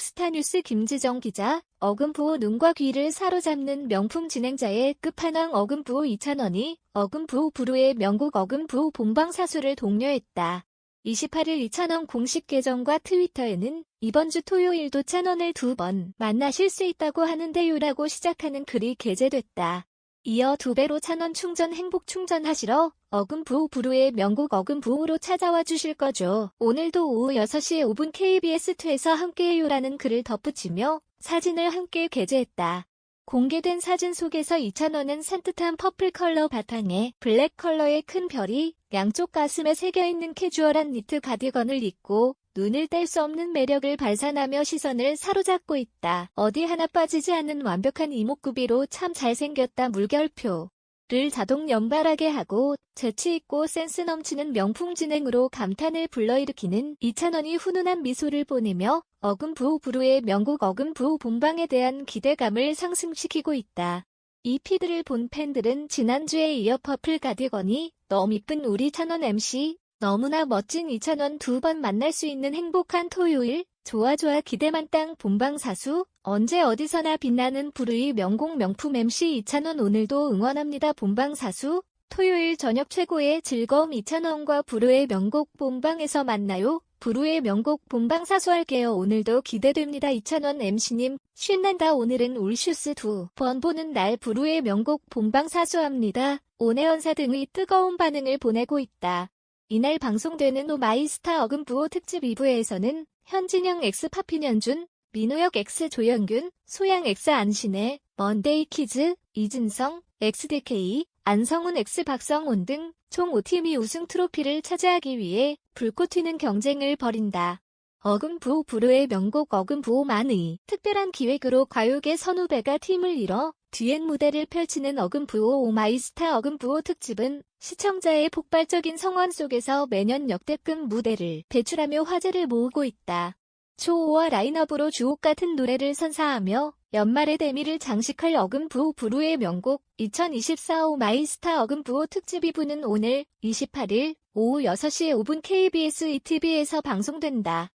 톱스타뉴스 김지정 기자, 어금부호 눈과 귀를 사로잡는 명품 진행자의 끝판왕 어금부호 이찬원이 어금부호 부루의 명곡 어금부호 본방사수를 독려했다. 28일 이찬원 공식 계정과 트위터에는 이번 주 토요일도 찬원을 두 번 만나실 수 있다고 하는데요라고 시작하는 글이 게재됐다. 이어 두 배로 찬원 충전 행복 충전하시러 어금부호 부루의 명곡 어금부호로 찾아와 주실 거죠. 오늘도 오후 6시 5분 KBS2에서 함께해요라는 글을 덧붙이며 사진을 함께 게재했다. 공개된 사진 속에서 이찬원은 산뜻한 퍼플 컬러 바탕에 블랙 컬러의 큰 별이 양쪽 가슴에 새겨있는 캐주얼한 니트 가디건을 입고 눈을 뗄 수 없는 매력을 발산하며 시선을 사로잡고 있다. 어디 하나 빠지지 않는 완벽한 이목구비로 참 잘생겼다 물결표. 를 자동 연발하게 하고 재치있고 센스 넘치는 명품 진행으로 감탄을 불러일으키는 이찬원이 훈훈한 미소를 보내며 어금부호 부루의 명곡 어금부호 본방에 대한 기대감을 상승시키고 있다. 이 피드를 본 팬들은 지난주에 이어 퍼플 가디건이 너무 이쁜 우리 찬원 MC 너무나 멋진 이찬원 두 번 만날 수 있는 행복한 토요일. 좋아 좋아 기대만 땅 본방사수. 언제 어디서나 빛나는 부르의 명곡 명품 MC 이찬원 오늘도 응원합니다 본방사수. 토요일 저녁 최고의 즐거움 이찬원과 부르의 명곡 본방에서 만나요. 부르의 명곡 본방 사수할게요. 오늘도 기대됩니다 이찬원 MC님. 신난다 오늘은 울슈스 두 번 보는 날 부르의 명곡 본방 사수합니다. 온해연사 등의 뜨거운 반응을 보내고 있다 이날 방송되는 오마이스타 어금부호 특집 2부에서는 현진영 X 파피년준, 민호혁 X 조영균, 소양 X 안신혜, 먼데이 키즈, 이진성, XDK, 안성훈 X 박성훈 등 총 5팀이 우승 트로피를 차지하기 위해 불꽃 튀는 경쟁을 벌인다. 어금부호 부르의 명곡 어금부호 만의 특별한 기획으로 과욕의 선후배가 팀을 이뤄 뒤엔 무대를 펼치는 어금부호 오마이스타 어금부호 특집은 시청자의 폭발적인 성원 속에서 매년 역대급 무대를 배출하며 화제를 모으고 있다. 초호화 라인업으로 주옥 같은 노래를 선사하며 연말의 대미를 장식할 어금부호 부루의 명곡 2024 오마이스타 어금부호 특집 2부는 오늘 28일 오후 6시 5분 KBS ETV에서 방송된다.